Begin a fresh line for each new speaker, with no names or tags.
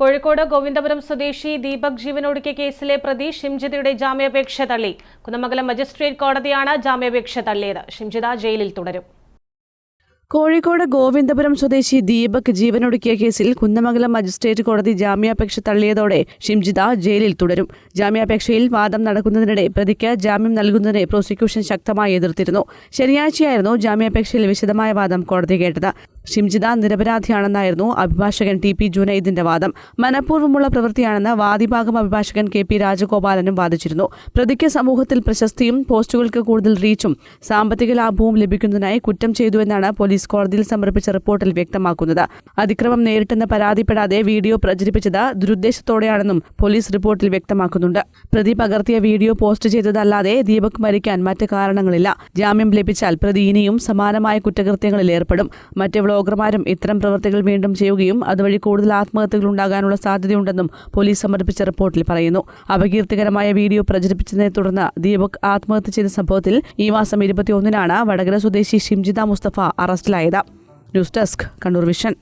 കോഴിക്കോട് ഗോവിന്ദപുരം സ്വദേശി ദീപക് ജീവനൊടുക്കിയ കേസിലെ പ്രതി ഷിംജിതയുടെ ജാമ്യാപേക്ഷ തള്ളി. കുന്നമംഗലം മജിസ്ട്രേറ്റ് കോടതിയാണ് ജാമ്യാപേക്ഷ തള്ളിയത്. ഷിംജിത ജയിലിൽ തുടരും.
കോഴിക്കോട് ഗോവിന്ദപുരം സ്വദേശി ദീപക് ജീവനൊടുക്കിയ കേസിൽ കുന്നമംഗലം മജിസ്ട്രേറ്റ് കോടതി ജാമ്യാപേക്ഷ തള്ളിയതോടെ ഷിംജിത ജയിലിൽ തുടരും. ജാമ്യാപേക്ഷയിൽ വാദം നടക്കുന്നതിനിടെ പ്രതിക്ക് ജാമ്യം നൽകുന്നതിനെ പ്രോസിക്യൂഷൻ ശക്തമായി എതിർത്തിരുന്നു. ശനിയാഴ്ചയായിരുന്നു ജാമ്യാപേക്ഷയിൽ വിശദമായ വാദം കോടതി കേട്ടത്. ഷിംജിത നിരപരാധിയാണെന്നായിരുന്നു അഭിഭാഷകൻ ടി പി ജുനൈദിന്റെ വാദം. മനഃപൂർവമുള്ള പ്രവൃത്തിയാണെന്ന് വാദിഭാഗം അഭിഭാഷകൻ കെ പി രാജഗോപാലനും വാദിച്ചിരുന്നു. പ്രതിക്ക് സമൂഹത്തിൽ പ്രശസ്തിയും പോസ്റ്റുകൾക്ക് കൂടുതൽ റീച്ചും സാമ്പത്തിക ലാഭവും ലഭിക്കുന്നതിനായി കുറ്റം ചെയ്തുവെന്നാണ് പോലീസ് കോടതിയിൽ സമർപ്പിച്ച റിപ്പോർട്ടിൽ വ്യക്തമാക്കുന്നത്. അതിക്രമം നേരിട്ടെന്ന് പരാതിപ്പെടാതെ വീഡിയോ പ്രചരിപ്പിച്ചത് ദുരുദ്ദേശത്തോടെയാണെന്നും പോലീസ് റിപ്പോർട്ടിൽ വ്യക്തമാക്കുന്നുണ്ട്. പ്രതി പകർത്തിയ വീഡിയോ പോസ്റ്റ് ചെയ്തതല്ലാതെ ദീപക് മരിക്കാൻ മറ്റ് കാരണങ്ങളില്ല. ജാമ്യം ലഭിച്ചാൽ പ്രതി ഇനിയും സമാനമായ കുറ്റകൃത്യങ്ങളിൽ ഏർപ്പെടും. മറ്റ് വ്ളോഗർമാരും ഇത്തരം പ്രവൃത്തികൾ വീണ്ടും ചെയ്യുകയും അതുവഴി കൂടുതൽ ആത്മഹത്യകൾ ഉണ്ടാകാനുള്ള സാധ്യതയുണ്ടെന്നും പോലീസ് സമർപ്പിച്ച റിപ്പോർട്ടിൽ പറയുന്നു. അപകീർത്തികരമായ വീഡിയോ പ്രചരിപ്പിച്ചതിനെ തുടർന്ന് ദീപക് ആത്മഹത്യ ചെയ്ത സംഭവത്തിൽ ഈ മാസം ഇരുപത്തിയൊന്നിനാണ് വടകര സ്വദേശി ഷിംജിത മുസ്തഫ അറസ്റ്റിലായത്. News desk Kannur vision.